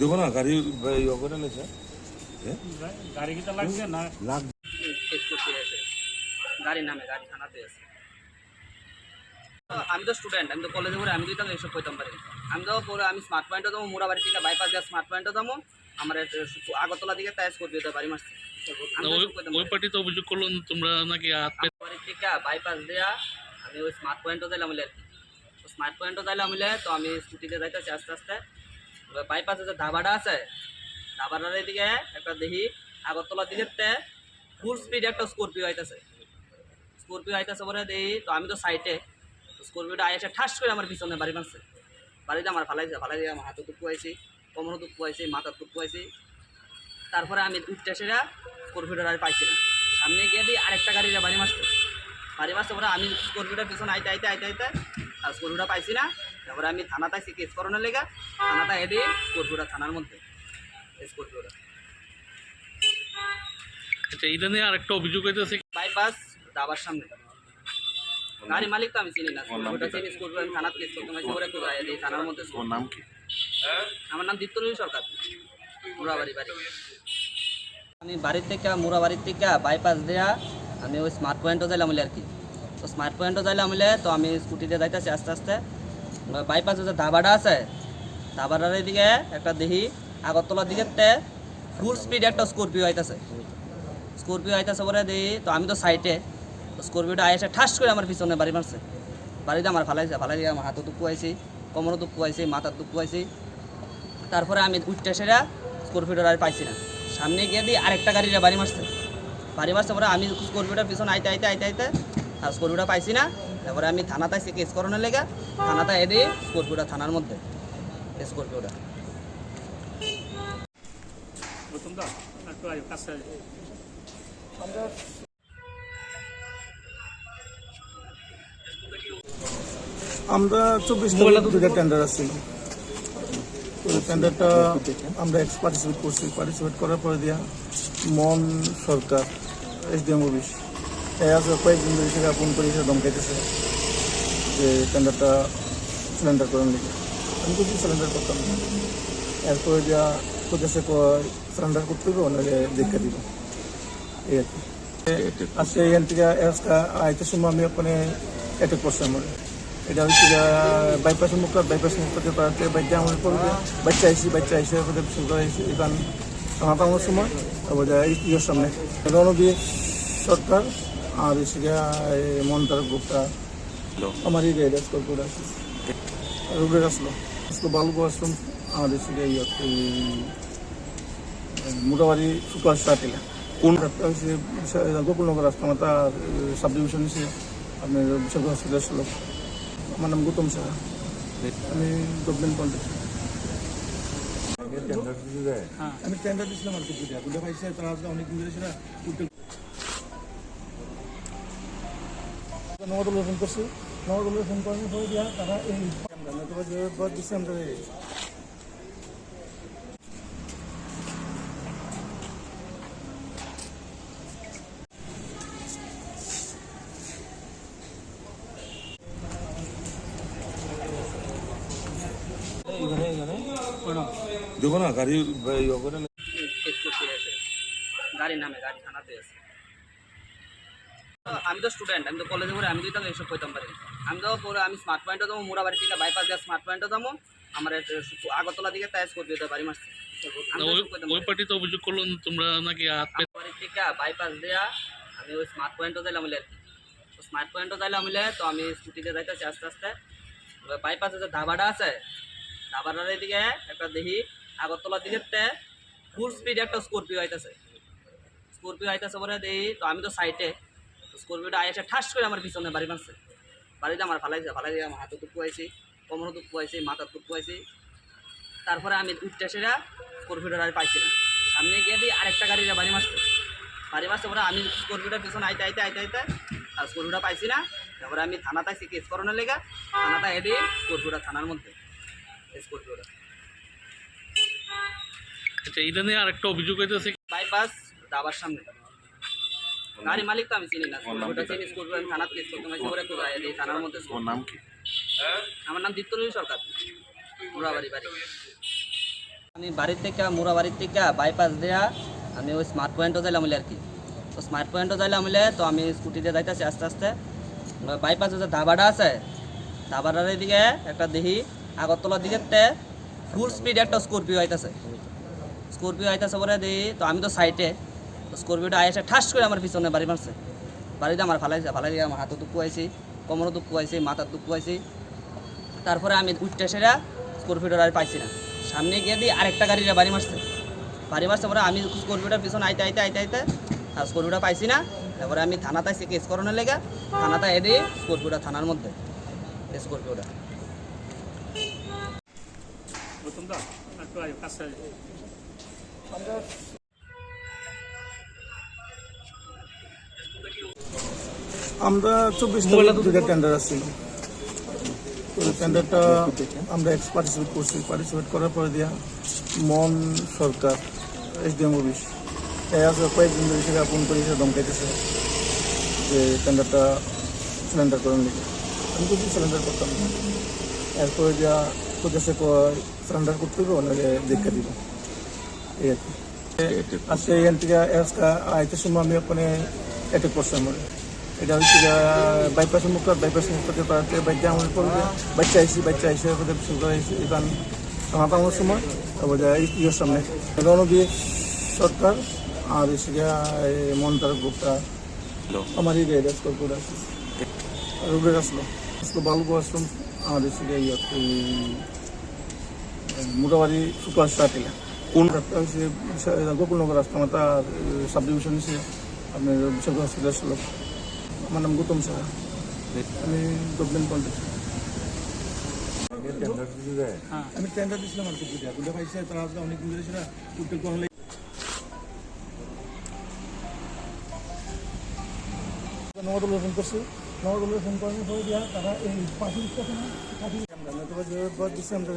দেখো না গাড়ি ইয়ে করে নিছে গাড়ি কিটা লাগছে না? লাগ চেক করতে আছে গাড়ি নামে গাড়ি থানাতে আছে। আমি তো স্টুডেন্ট আমি তো কলেজে পড়ে আমি তো এসব কইতাম পারি আমি তো পরে আমি স্মার্ট পয়েন্টে যাব মোড়াবাড়ি থেকে বাইপাস দিয়ে স্মার্ট পয়েন্টে যাব আমার আগরতলা দিকে তাই স্করপিওতে বাড়ি মারছে আমি তো ওই পারি। পার্টি তো অভিযোগ করল তোমরা নাকি বাড়ি থেকে বাইপাস দেয়া আমি ওই স্মার্ট পয়েন্টও তো স্মার্ট পয়েন্টও যাইলাম বলে তো আমি স্কুটিতে যাইতেছি আস্তে আস্তে। বাইপাসে যে ধাবাটা আছে, ধাবাটার এদিকে একটা দেখি আগরতলার দিকে ফুল স্পিড একটা স্করপিও আইতেছে। স্করপিও আইতেছে পরে দেখি তো আমি তো সাইটে স্করপিওটা আইসে ঠাস করে আমার পিছনে বাড়ি মারছে বাড়িতে আমার ফালাইছে ফালাই দিয়ে আমার হাতে দুঃখ আইছি কোমরও দুঃখ আইছি মাথার আইছি তারপরে আমি উঠতে সেরা স্করপিওটা আর পাইছি না সামনে গিয়ে দিই আরেকটা গাড়িটা বাড়ি মারছে বাড়ি মারছে পরে আমি স্করপিওটার পিছনে আইতে আইতে আইতে আইতে, আর স্করপিওটা পাইছি না। তারপরে আমি থানাতে আইসি কেস করানোর লেগে থানাতে এদি স্করপিওটা থানার মধ্যে স্করপিওটা আচ্ছা এটা নিয়ে আরেকটা অভিযোগ হইতেছে বাইপাস দাবার সামনে। গাড়ি মালিক তো আমি চিনি না স্করপিওটা চিনি আমি থানাতে কেস করতে একটু যাই থানার মধ্যে ওর নাম কি? আমার নাম দীপ্তনীল সরকার মুরাবাড়ি বাড়ি। আমি বাড়ির থেকে মুরাবাড়ির থেকে বাইপাস দেয়া আমি ওই স্মার্ট পয়েন্টও যাইলাম বলে আর কি। তো স্মার্ট পয়েন্টও যাইলাম বলে তো আমি স্কুটিতে যাইতেছি আস্তে আস্তে। বাইপাসে যে ধাবাটা আছে। ধাবাটার এদিকে একটা দেখি আগরতলার দিকে ফুল স্পিড একটা স্করপিও আইতেছে। স্করপিও আইতেছে পরে দেখি তো আমি তো সাইটে স্করপিওটা আইসে ঠাস করে আমার পিছনে বাড়ি মারছে। বাড়িতে আমার ফালাইছে ফালাই দিয়ে আমার হাতও দুঃখ আইছি কোমরও দুঃখ আইছি মাথার দুঃখ আইছি তারপরে আমি উঠতে সেরা স্করপিওটার আর পাইছি না। সামনে গিয়ে দিই আরেকটা গাড়িটা বাড়ি মারছে। বাড়ি মারছে পরে আমি স্করপিওটার পিছনে আইতে আইতে আইতে আইতে, আর স্করপিওটা পাইছি না। তারপরে আমি থানাতে আইসি কেস করানোর লেগে থানাতে এদি স্করপিওটা থানার মধ্যে স্করপিওটা। আমরা চব্বিশ দুটা টেন্ডার আছে। টেন্ডারটা আমরা এক্স পার্টিসিপেট করছি। পার্টিসিপেট করার পরে দিয়া মন সরকার এসডিএম অফিস। এই আছে কয়েকদিন ধরে সেটা ফোন করে সে ধমকাইতেছে যে টেন্ডারটা সিলিন্ডার করেন লিখে আমি কিছু সিলিন্ডার করতাম না। এরপরে দিয়া কোথাছে সিলিন্ডার করতে হবে ওনাকে দেখা দিব। এই আর কি। আজকে এখান থেকে সময় আমি ওখানে অ্যাটাক করছি আমার। এটা হচ্ছে বাইপাস মুখ বাইপাস মুখ করতে পারতে বাচ্চা আমার পড়বে বাচ্চা আইসি বাচ্চা আইসে ওদের করে আইসি। এখান পাওয়ার সময়, তারপর ইয়ের সামনে। রণবীর সরকার আর এসে মন্তার গুপ্তা আমার এই রেড স্কোর আছে রুবের আসলো। আসলো বালুকো আসলাম আর এসে ইয়ত মোটামুটি সুপার স্টার্টিলা কোন গোকুলনগর রাস্তামাতা সাব ডিভিশন এসে আপনার বিশাল হসপিটাল আসলো। আমার নাম গৌতম সাহা। আমি গভর্নমেন্ট কন্ট্রাক্টর আমি টেন্ডার দিয়েছিলাম আর কি তারা আজকে অনেক নগরদলে ফোন করছি। নগরদলে ফোন করার পরে দিয়া তারা এই নতুবা দিচ্ছে আমরা দেখো না গাড়ি গাড়ি নামে গাড়ি থানাতে আছে। আমি তো স্টুডেন্ট আমি তো কলেজে পড়ে আমি তো এসব কইতাম পারি আমি তো পরে আমি স্মার্ট পয়েন্টে যাব মোড়াবাড়ি থেকে বাইপাস দিয়ে স্মার্ট পয়েন্টে যাব আমার আগরতলা দিকে তাই স্করপিওতে বাড়ি মারছে আমি তো ওই পারি। পার্টি তো অভিযোগ করল তোমরা নাকি বাড়ি থেকে বাইপাস দেয়া আমি ওই স্মার্ট পয়েন্টও যাইলাম বলে আর কি তো স্মার্ট পয়েন্টও যাইলাম বলে তো আমি স্কুটিতে যাইতেছি আস্তে আস্তে। বাইপাসে যে ধাবাটা আছে ধাবাটার এদিকে একটা দেখি আগরতলার দিকে ফুল স্পিড একটা স্করপিও আইতেছে। স্করপিও আইতেছে পরে দেখি তো আমি তো সাইটে স্করপিওটা আইসে ঠাস করে আমার পিছনে বাড়ি মারছে বাড়িতে আমার ফালাইছে ফালাই দিয়ে আমার হাতে দুঃখ আইছি কোমরও দুঃখ আইছি মাথার দুঃখ আইছি তারপরে আমি উঠতে সেরা স্করপিওটা আর পাইছি না। সামনে গিয়ে দিই আরেকটা গাড়িটা বাড়ি মারছে বাড়ি মারছে পরে আমি স্করপিওটার পিছনে আইতে আইতে আইতে আইতে আর স্করপিওটা পাইছি না। তারপরে আমি থানাতে আইসি কেস করানোর লেগে। থানাতে এদি স্করপিওটা থানার মধ্যে স্করপিওটা আচ্ছা এটা নিয়ে আরেকটা অভিযোগ হইতেছে বাইপাস দাবার সামনে। গাড়ি মালিক তো আমি চিনি না। স্করপিওটা চিনি আমি থানাতে কেস করতে দিই থানার মধ্যে ওর নাম কি? আমার নাম দীপ্তনীল সরকার। মুরাবাড়ি বাড়ি। আমি বাড়ির থেকে মুরা বাড়ির থেকে বাইপাস দেয়া আমি ওই স্মার্ট পয়েন্টও যাইলাম আর কি। তো স্মার্ট পয়েন্টও যাইলাম বলে তো আমি স্কুটিতে যাইতেছি আস্তে আস্তে। বাইপাস যে ধাবাটা আছে ধাবাটার দিকে একটা দেখি আগরতলার দিকে ফুল স্পিড একটা স্করপিও আইতাছে। স্করপিও আইতাছে পরে দেখি তো আমি তো সাইটে স্করপিওটা আইসে ঠাস করে আমার পিছনে বাড়ি মারছে। বাড়িতে আমার ফালাইছে ফালাই দিয়ে আমার হাতও দুঃখ আইছি কোমরও দুঃখ আইছি মাথার দুঃখ আইছি তারপরে আমি উঠতে সেরা স্করপিওটা আর পাইছি না। সামনে গিয়ে দিয়ে আরেকটা গাড়িটা বাড়ি মারছে। বাড়ি মারছে পরে আমি স্করপিওটার পিছনে আইতে আইতে আইতে আইতে আর স্করপিওটা পাইছি না। তারপরে আমি থানাতে আইসি কেস করানোর লেগে। থানাতে এনে স্করপিওটা থানার মধ্যে। স্করপিওটা। প্রথম দা একটু আয়ো কাছে আমরা চব্বিশ তারিখ দুইটা টেন্ডার আছে। টেন্ডারটা আমরা এক্স পার্টিসিপেট করছি। পার্টিসিপেট করার পরে দিয়া মন সরকার এসডিএম অফিস এই আছে কয়েকদিন ধরে সেটা ফোন করে এসে ধমকাইতেছে যে টেন্ডারটা সিলিন্ডার করেন লিখে আমি কিছু সিলিন্ডার করতাম না। এরপরে দিয়া তোদের সে সিলিন্ডার করতে হবে ওনাকে দেখা দিব? এই আর কি। আজকে এখান থেকে আজকে আইতে সময় আমি ওখানে অ্যাটেক করছি আমার। এটা হচ্ছে বাইপাস মুক্ত বাইপাস মুক্ত তাতে বাচ্চা আমার করবে বাচ্চা আইসি বাচ্চা আইসে ওদের শুরু আইসি আমার সময় তারপর ইয়ের সামনে। রণবীর সরকার আর এসে মন্তার গুপ্তা আমার এই রেড স্কোর আছে আর উবের আসলো। আসলো বালুগো আসলাম আর এসে মোটামুটি সুপার স্টার টিলা কোন রাস্তা হচ্ছে গোকুলনগর রাস্তা মাতা সাব ডিভিশন হিসেবে আপনার বিশাল হসপিটাল আমার নাম গৌতম সাহা আমি গভর্নমেন্ট কন্ট্রাক্ট আমি টেন্ডার দিয়েছিলাম আর কি দুটো পাইছে তারা আসলে অনেক দিন ধরে উত্তর করা নগদুল্লাহ ফোন করছি নগদুল্লাহ ফোন করার পরে দিয়া তারা এই পাখি স্টেশনে পাখি আমরা দিচ্ছি আমরা